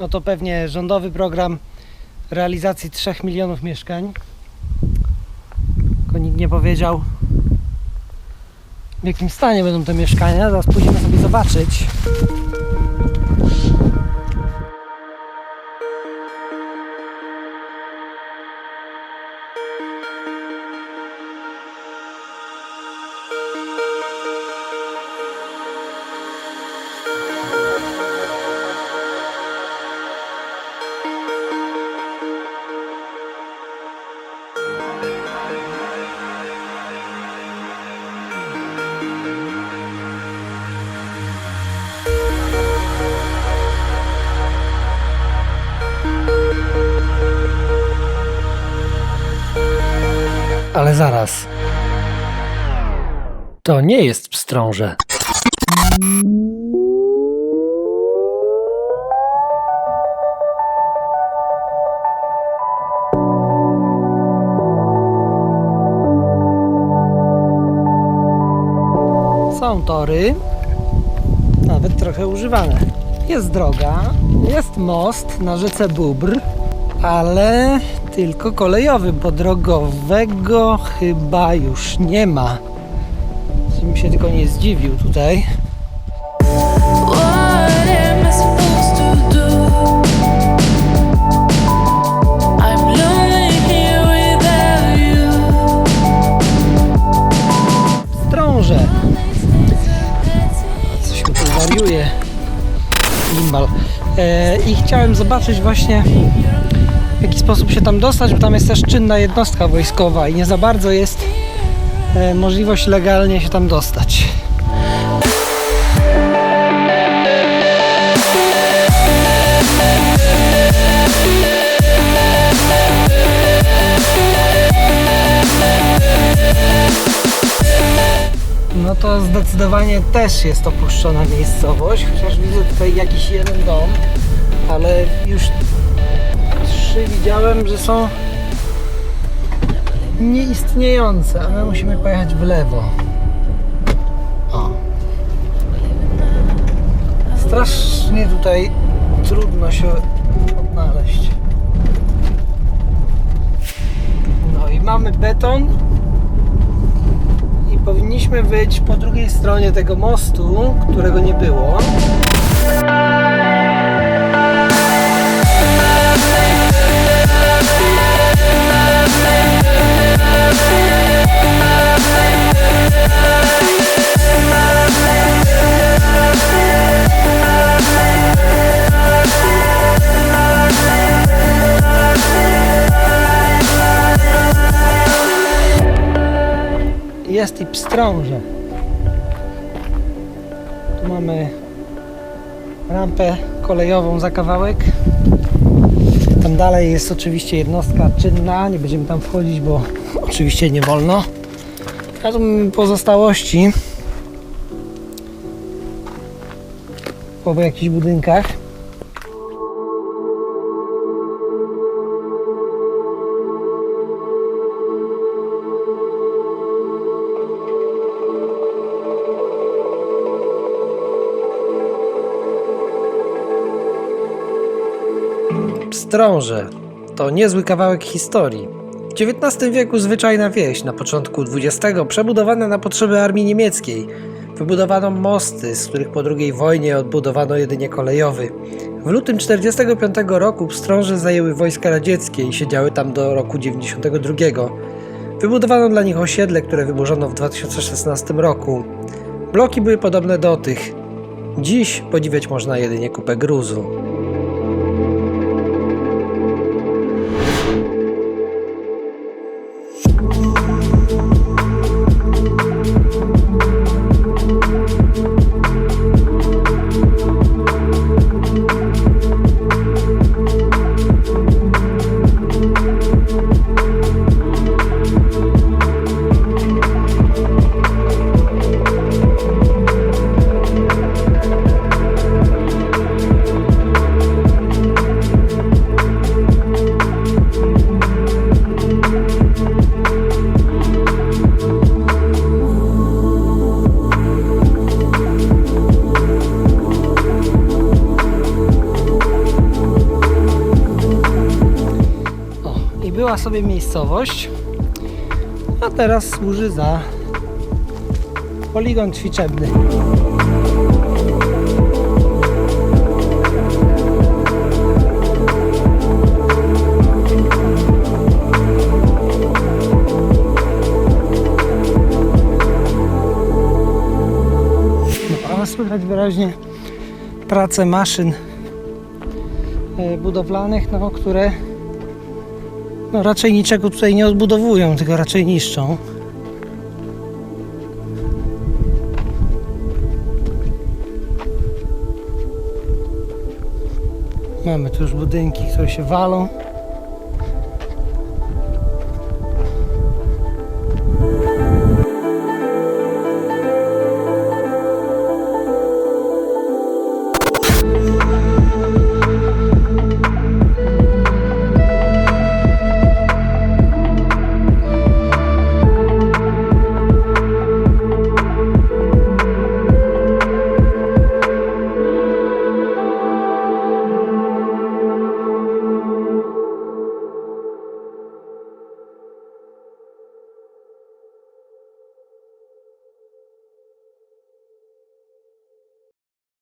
no to pewnie rządowy program realizacji 3 milionów mieszkań. Tylko nikt nie powiedział w jakim stanie będą te mieszkania. Zaraz pójdziemy sobie zobaczyć. Ale zaraz. To nie jest pstrąże. Są tory, nawet trochę używane. Jest droga, jest most na rzece Bóbr, ale tylko kolejowy, bo drogowego chyba już nie ma. Bym się tylko nie zdziwił tutaj. Strąże! Coś mi tu wariuje. Gimbal. E, I chciałem zobaczyć właśnie sposób się tam dostać, bo tam jest też czynna jednostka wojskowa i nie za bardzo jest e, możliwość legalnie się tam dostać. No to zdecydowanie też jest opuszczona miejscowość, chociaż widzę tutaj jakiś jeden dom, ale już widziałem, że są nieistniejące, a my musimy pojechać w lewo. O. Strasznie tutaj trudno się odnaleźć. No i mamy beton i powinniśmy być po drugiej stronie tego mostu, którego nie było. Jest i pstrąże. Tu mamy rampę kolejową za kawałek. Tam dalej jest oczywiście jednostka czynna. Nie będziemy tam wchodzić, bo oczywiście nie wolno. A tu pozostałości po jakichś budynkach. Pstrąże to niezły kawałek historii. W XIX wieku zwyczajna wieś, na początku XX przebudowana na potrzeby armii niemieckiej. Wybudowano mosty, z których po II wojnie odbudowano jedynie kolejowy. W lutym 1945 roku pstrąże zajęły wojska radzieckie i siedziały tam do roku 1992. Wybudowano dla nich osiedle, które wyburzono w 2016 roku. Bloki były podobne do tych. Dziś podziwiać można jedynie kupę gruzu. Była sobie miejscowość, a teraz służy za poligon ćwiczebny. No, słychać wyraźnie pracę maszyn e, budowlanych, no, które no, raczej niczego tutaj nie odbudowują, tylko raczej niszczą. Mamy tu już budynki, które się walą.